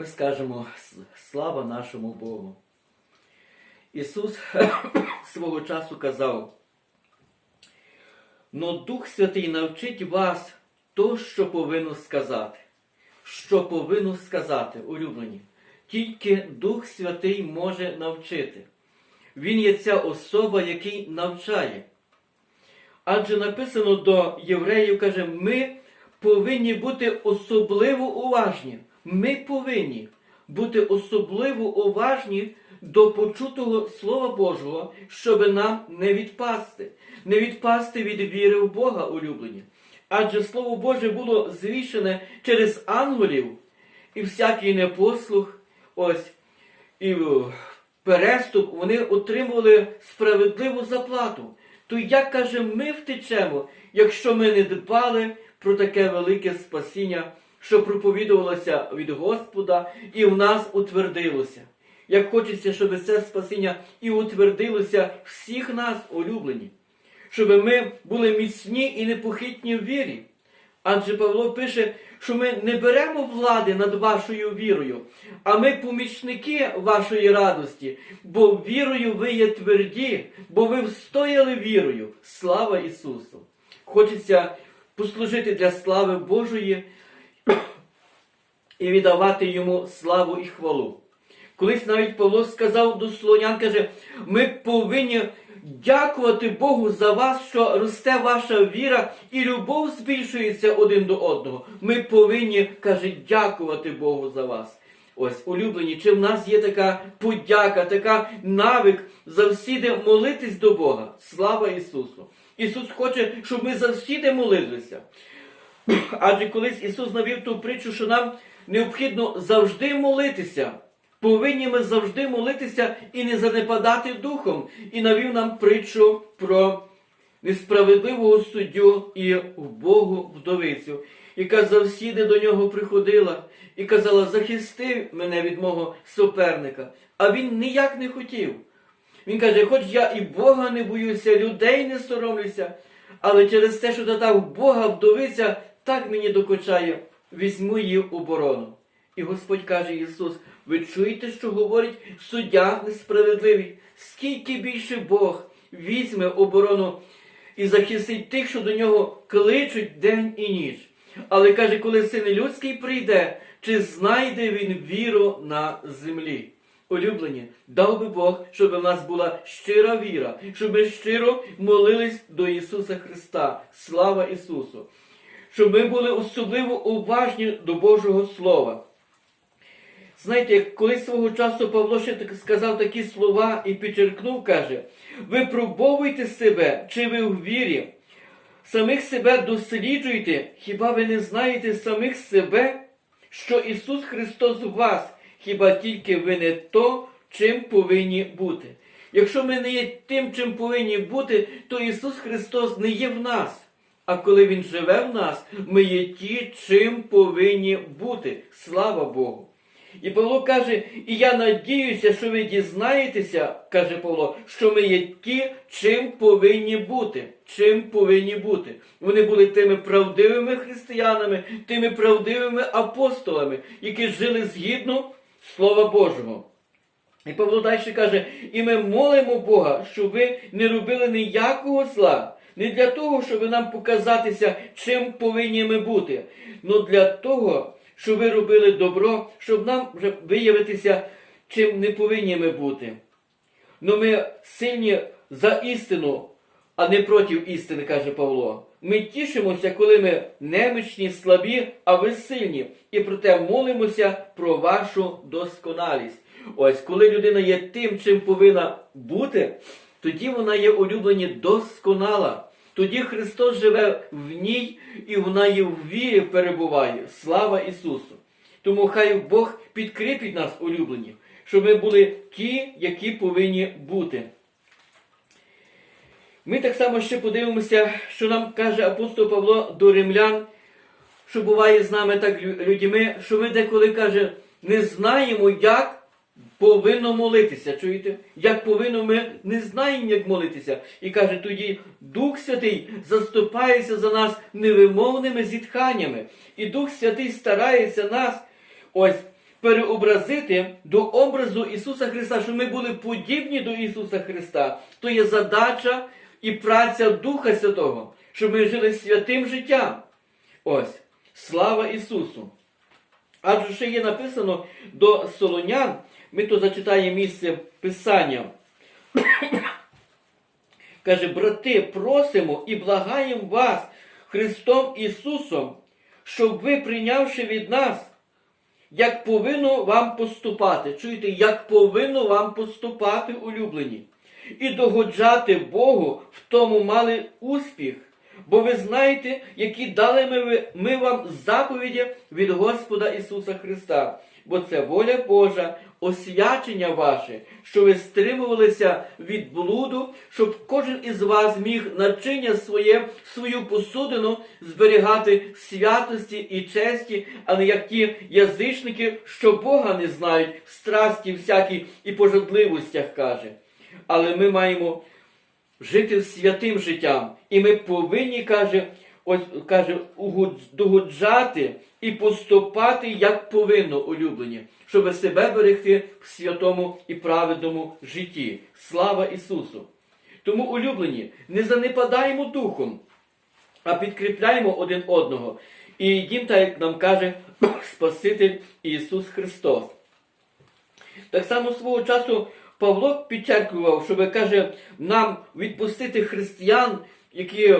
ми скажемо слава нашому Богу. Ісус свого часу казав, но Дух Святий навчить вас то, що повинно сказати. Що повинно сказати, улюблені. Тільки Дух Святий може навчити. Він є ця особа, який навчає. Адже написано до євреїв, каже, ми повинні бути особливо уважні. Ми повинні бути особливо уважні до почутого Слова Божого, щоб нам не відпасти, не відпасти від віри в Бога, улюблені. Адже Слово Боже було звішене через ангелів і всякий непослух, ось, і переступ, вони отримували справедливу заплату. То як каже, ми втечемо, якщо ми не дбали про таке велике спасіння, що проповідувалося від Господа і в нас утвердилося. Як хочеться, щоб це спасіння і утвердилося всіх нас, улюблені, щоб ми були міцні і непохитні в вірі. Адже Павло пише, що ми не беремо влади над вашою вірою, а ми помічники вашої радості, бо вірою ви є тверді, бо ви встояли вірою. Слава Ісусу! Хочеться послужити для слави Божої і віддавати йому славу і хвалу. Колись навіть Павло сказав до Солонян, каже, ми повинні дякувати Богу за вас, що росте ваша віра і любов збільшується один до одного. Ми повинні, каже, дякувати Богу за вас. Ось, улюблені, чи в нас є така подяка, така навик завсіди молитись до Бога. Слава Ісусу! Ісус хоче, щоб ми завсіди молилися. Адже колись Ісус навів ту притчу, що нам необхідно завжди молитися. Повинні ми завжди молитися і не занепадати духом. І навів нам притчу про несправедливого суддю і Богу вдовицю, яка завсіди до нього приходила і казала: захисти мене від мого суперника. А він ніяк не хотів. Він каже, хоч я і Бога не боюся, людей не соромлюся, але через те, що додав Бога вдовиця, так мені докучає, візьму її оборону. І Господь каже Ісус, ви чуєте, що говорить суддя несправедливий? Скільки більше Бог візьме оборону і захистить тих, що до нього кличуть день і ніч. Але каже, коли син людський прийде, чи знайде він віру на землі? Улюблені, дав би Бог, щоб в нас була щира віра, щоб ми щиро молились до Ісуса Христа. Слава Ісусу! Щоб ми були особливо уважні до Божого Слова. Знаєте, як колись свого часу Павло ще сказав такі слова і підчеркнув, каже: випробовуйте себе, чи ви в вірі, самих себе досліджуйте, хіба ви не знаєте самих себе, що Ісус Христос у вас, хіба тільки ви не то, чим повинні бути. Якщо ми не є тим, чим повинні бути, то Ісус Христос не є в нас. А коли Він живе в нас, ми є ті, чим повинні бути. Слава Богу! І Павло каже, і я надіюся, що ви дізнаєтеся, каже Павло, що ми є ті, чим повинні бути. Чим повинні бути. Вони були тими правдивими християнами, тими правдивими апостолами, які жили згідно Слова Божого. І Павло далі каже, і ми молимо Бога, щоб ви не робили ніякого зла. Не для того, щоб нам показатися, чим повинні ми бути, але для того, щоб ви робили добро, щоб нам виявитися, чим не повинні ми бути. Ну ми сильні за істину, а не проти істини, каже Павло. Ми тішимося, коли ми немічні, слабі, а ви сильні, і проте молимося про вашу досконалість. Ось, коли людина є тим, чим повинна бути, тоді вона є улюблені досконала. Тоді Христос живе в ній і вона і в вірі перебуває. Слава Ісусу! Тому хай Бог підкріпить нас, улюблені, щоб ми були ті, які повинні бути. Ми так само ще подивимося, що нам каже апостол Павло до римлян, що буває з нами так людьми, що ми деколи каже, не знаємо, як повинно молитися. Чуєте? Як повинно, ми не знаємо, як молитися. І каже, тоді Дух Святий заступається за нас невимовними зітханнями. І Дух Святий старається нас ось переобразити до образу Ісуса Христа, щоб ми були подібні до Ісуса Христа, то є задача і праця Духа Святого, щоб ми жили святим життям. Ось, слава Ісусу! Адже ще є написано до Солонян, ми то зачитаємо місце Писання. Каже, брати, просимо і благаємо вас Христом Ісусом, щоб ви, прийнявши від нас, як повинно вам поступати. Чуєте, як повинно вам поступати, улюблені, і догоджати Богу, в тому мали успіх. Бо ви знаєте, які дали ми, ми вам заповіді від Господа Ісуса Христа. Бо це воля Божа, освячення ваше, що ви стримувалися від блуду, щоб кожен із вас міг начиння своє, свою посудину зберігати в святості і честі, а не як ті язичники, що Бога не знають, в страсті всякій і пожадливостях каже. Але ми маємо жити святим життям. І ми повинні, каже, каже, догоджати і поступати як повинно, улюблені, щоб себе берегти в святому і праведному житті. Слава Ісусу! Тому, улюблені, не занепадаємо духом, а підкріпляємо один одного. І йдім, так як нам каже Спаситель Ісус Христос. Так само свого часу Павло підчеркував, щоб каже, нам відпустити християн, які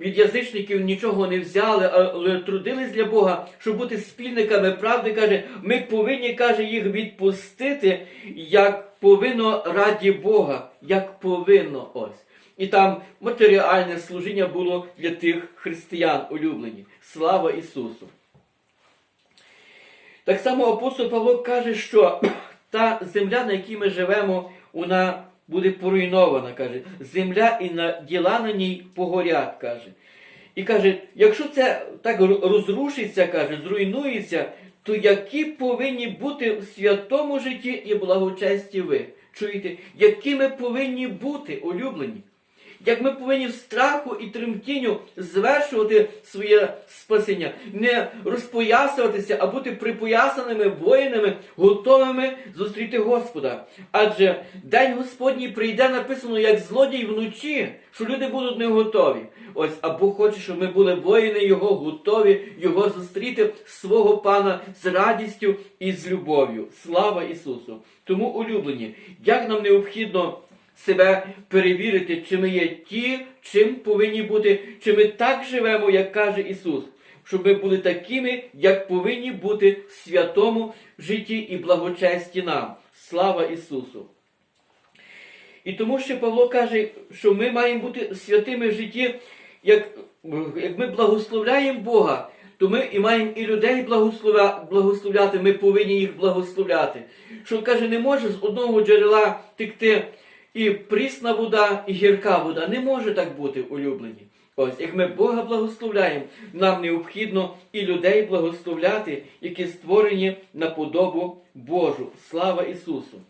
від язичників нічого не взяли, але трудились для Бога, щоб бути спільниками правди, каже, ми повинні, каже, їх відпустити, як повинно раді Бога, як повинно ось. І там матеріальне служіння було для тих християн улюблені. Слава Ісусу! Так само апостол Павло каже, що та земля, на якій ми живемо, вона буде поруйнована, каже. Земля і на діла на ній погорять, каже. І каже, якщо це так розрушиться, каже, зруйнується, то які повинні бути в святому житті і благочесті ви? Чуєте, які ми повинні бути улюблені? Як ми повинні в страху і тремтінню звершувати своє спасіння, не розпоясуватися, а бути припоясаними воїнами, готовими зустріти Господа. Адже день Господній прийде написано як злодій вночі, що люди будуть не готові. Ось, а Бог хоче, щоб ми були воїни Його, готові Його зустріти свого Пана з радістю і з любов'ю. Слава Ісусу! Тому, улюблені, як нам необхідно себе перевірити, чи ми є ті, чим повинні бути, чи ми так живемо, як каже Ісус, щоб ми були такими, як повинні бути в святому житті і благочесті нам. Слава Ісусу! І тому що Павло каже, що ми маємо бути святими в житті, як, як ми благословляємо Бога, то ми і маємо і людей благословля, благословляти, ми повинні їх благословляти. Що каже, не може з одного джерела текти і прісна вода, і гірка вода. Не може так бути, улюблені. Ось, як ми Бога благословляємо, нам необхідно і людей благословляти, які створені на подобу Божу. Слава Ісусу!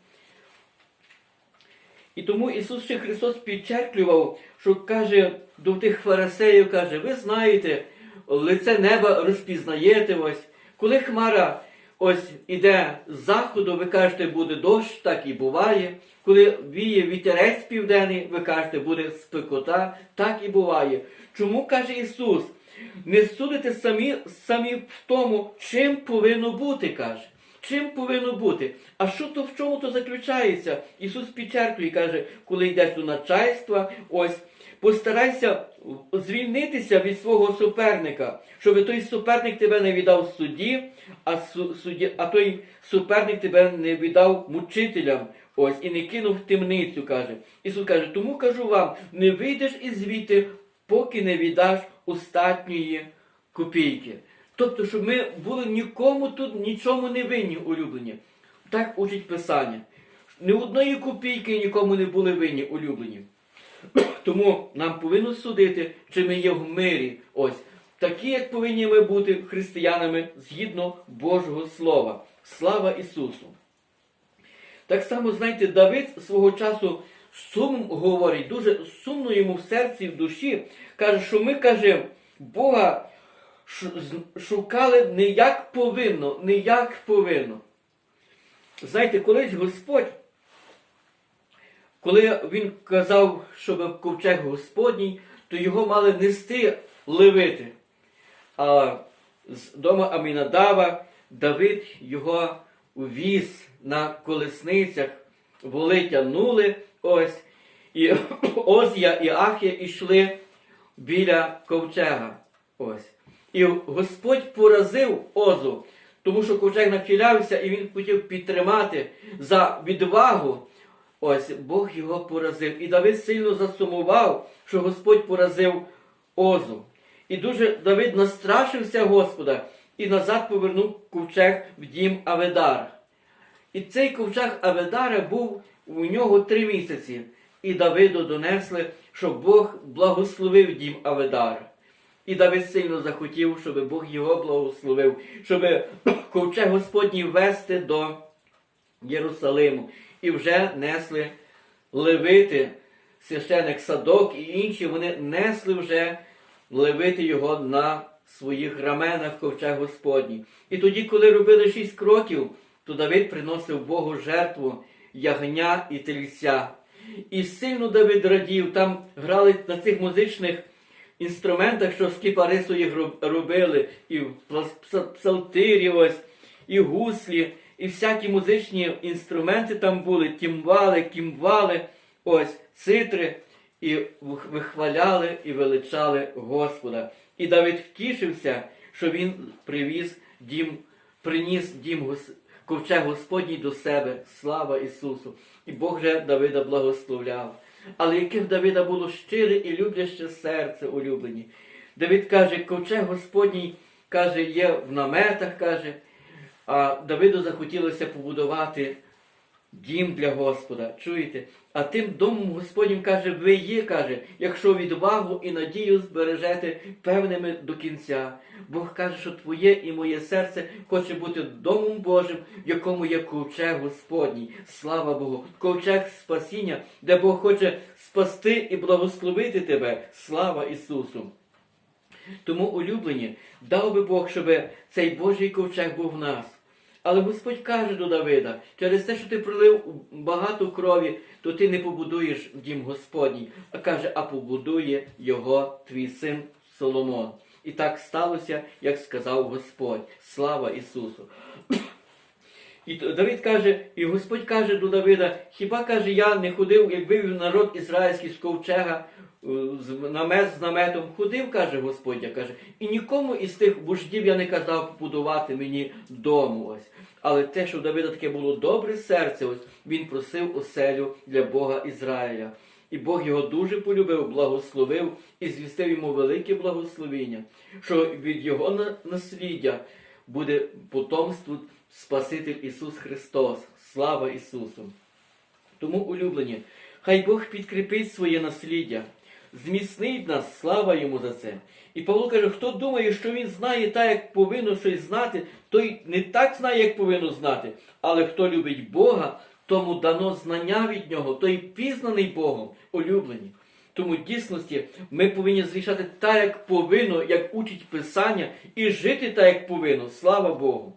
І тому Ісус ще Христос підчерклював, що каже до тих фарисеїв, каже, ви знаєте, лице неба розпізнаєте ось, коли хмара ось іде з заходу, ви кажете, буде дощ, так і буває. Коли віє вітерець південний, ви кажете, буде спекота, так і буває. Чому каже Ісус? Не судите самі, самі в тому, чим повинно бути, каже. Чим повинно бути? А що то в чому то заключається? Ісус підчеркує, каже, коли йдеш до начальства, ось постарайся звільнитися від свого суперника, щоб той суперник тебе не віддав суді, а суді, а той суперник тебе не віддав мучителям. Ось і не кинув темницю, каже. Ісус каже, тому кажу вам, не вийдеш із звідти, поки не віддаш остатньої копійки. Тобто, щоб ми були нікому тут нічому не винні, улюблені. Так учить Писання. Ні одної копійки нікому не були винні, улюблені. Тому нам повинно судити, чи ми є в мирі. Ось. Такі, як повинні ми бути християнами згідно Божого Слова. Слава Ісусу! Так само, знаєте, Давид свого часу сумом говорить, дуже сумно йому в серці в душі, каже, що ми, каже, Бога шукали не як повинно, не як повинно. знаєте, колись Господь, коли він казав, щоб ковчег Господній, то його мали нести левити. А з дому Амінадава Давид його увіз на колесницях, воли тянули ось, і Озія і Ахія йшли біля ковчега. Ось. І Господь поразив Озу, тому що ковчег нахилявся і він хотів підтримати за відвагу. Ось Бог його поразив. І Давид сильно засумував, що Господь поразив Озу. І дуже Давид настрашився Господа і назад повернув ковчег в дім Аведара. І цей ковчег Аведара був у нього три місяці. І Давиду донесли, що Бог благословив дім Аведара. І Давид сильно захотів, щоб Бог його благословив, щоб ковчег Господній вести до Єрусалиму. І вже несли левити, священик Садок і інші, вони несли вже левити його на своїх раменах ковчег Господній. І тоді, коли робили шість кроків, то Давид приносив Богу жертву ягня і тельця. І сильно Давид радів, там грали на цих музичних інструментах, що з кіпарису їх робили, і псалтирі ось, і гуслі, і всякі музичні інструменти там були, тімвали, кімвали, ось, цитри, і вихваляли і величали Господа. І Давид втішився, що він привіз дім, приніс дім ковчег Господній до себе. Слава Ісусу! І Бог же Давида благословляв. Але яке в Давида було щире і любляще серце улюблені. Давид каже, ковчег Господній каже, є в наметах, каже, а Давиду захотілося побудувати дім для Господа. Чуєте? А тим домом Господнім каже, ви є, каже, якщо відвагу і надію збережете певними до кінця. Бог каже, що твоє і моє серце хоче бути домом Божим, в якому є ковчег Господній. Слава Богу, ковчег спасіння, де Бог хоче спасти і благословити тебе. Слава Ісусу! Тому, улюблені, дав би Бог, щоб цей Божий ковчег був в нас. Але Господь каже до Давида, через те, що ти пролив багато крові, то ти не побудуєш дім Господній, а каже, а побудує його твій син Соломон. І так сталося, як сказав Господь. Слава Ісусу! І Давид каже, і Господь каже до Давида, хіба каже, я не ходив, як вивів народ ізраїльський з ковчега, е, з намет з наметом ходив, каже Господь, каже, і нікому із тих вождів я не казав побудувати мені дому. Ось. Але те, що у Давида таке було добре серце, ось він просив оселю для Бога Ізраїля. І Бог його дуже полюбив, благословив і звістив йому велике благословення, що від його насліддя буде потомство Спаситель Ісус Христос. Слава Ісусу! Тому, улюблені, хай Бог підкріпить своє насліддя, зміцнить нас, слава йому за це. І Павло каже, хто думає, що він знає так, як повинно щось знати, той не так знає, як повинно знати. Але хто любить Бога, тому дано знання від нього, той пізнаний Богом, улюблені. Тому в дійсності ми повинні звішати так, як повинно, як учить Писання, і жити так, як повинно. Слава Богу.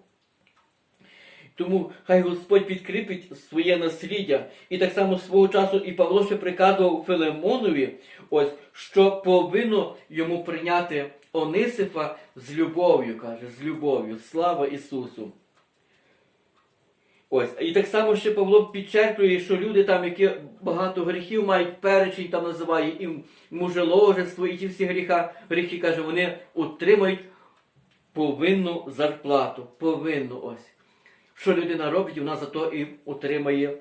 Тому хай Господь підкріпить своє насліддя. І так само свого часу і Павло ще приказував Филимонові, ось, що повинно йому прийняти Онисифа з любов'ю, каже, з любов'ю. Слава Ісусу. Ось, і так само ще Павло підчеркує, що люди там, які багато гріхів мають перечень, там називає і мужеложество, і ті всі гріха, гріхи, каже, вони отримають повинну зарплату. Повинну ось. Що людина робить, вона за то і отримає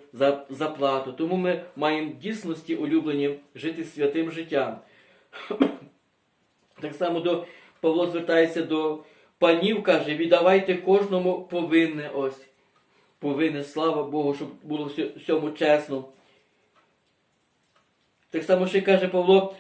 заплату. Тому ми маємо в дійсності улюблені жити святим життям. Так само до Павло звертається до панів, каже, віддавайте кожному повинне ось. Повинне, слава Богу, щоб було всьому чесно. Так само ще каже Павло,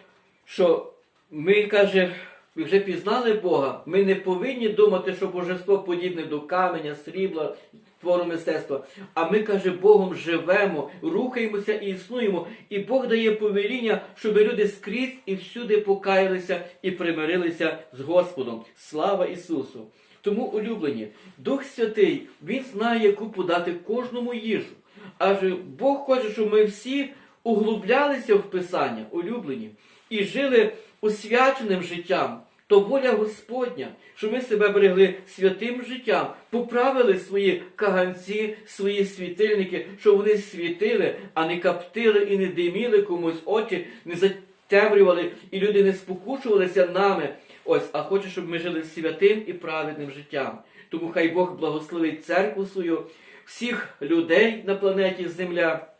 що ми, каже, ви вже пізнали Бога, ми не повинні думати, що божество подібне до каменя, срібла, твору мистецтва. А ми, каже, Богом живемо, рухаємося і існуємо. І Бог дає повеління, щоб люди скрізь і всюди покаялися і примирилися з Господом. Слава Ісусу! Тому, улюблені, Дух Святий, Він знає, яку подати кожному їжу. Адже Бог хоче, щоб ми всі углублялися в Писання, улюблені, і жили освяченим життям. То воля Господня, щоб ми себе берегли святим життям, поправили свої каганці, свої світильники, щоб вони світили, а не каптили і не диміли комусь очі, не затемрювали, і люди не спокушувалися нами. Ось, а хоче, щоб ми жили святим і праведним життям. Тому хай Бог благословить церкву свою, всіх людей на планеті Земля.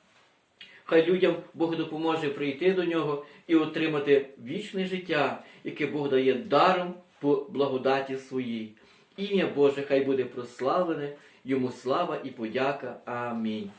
Хай людям Бог допоможе прийти до нього і отримати вічне життя, яке Бог дає даром по благодаті своїй. Ім'я Боже хай буде прославлене, йому слава і подяка. Амінь.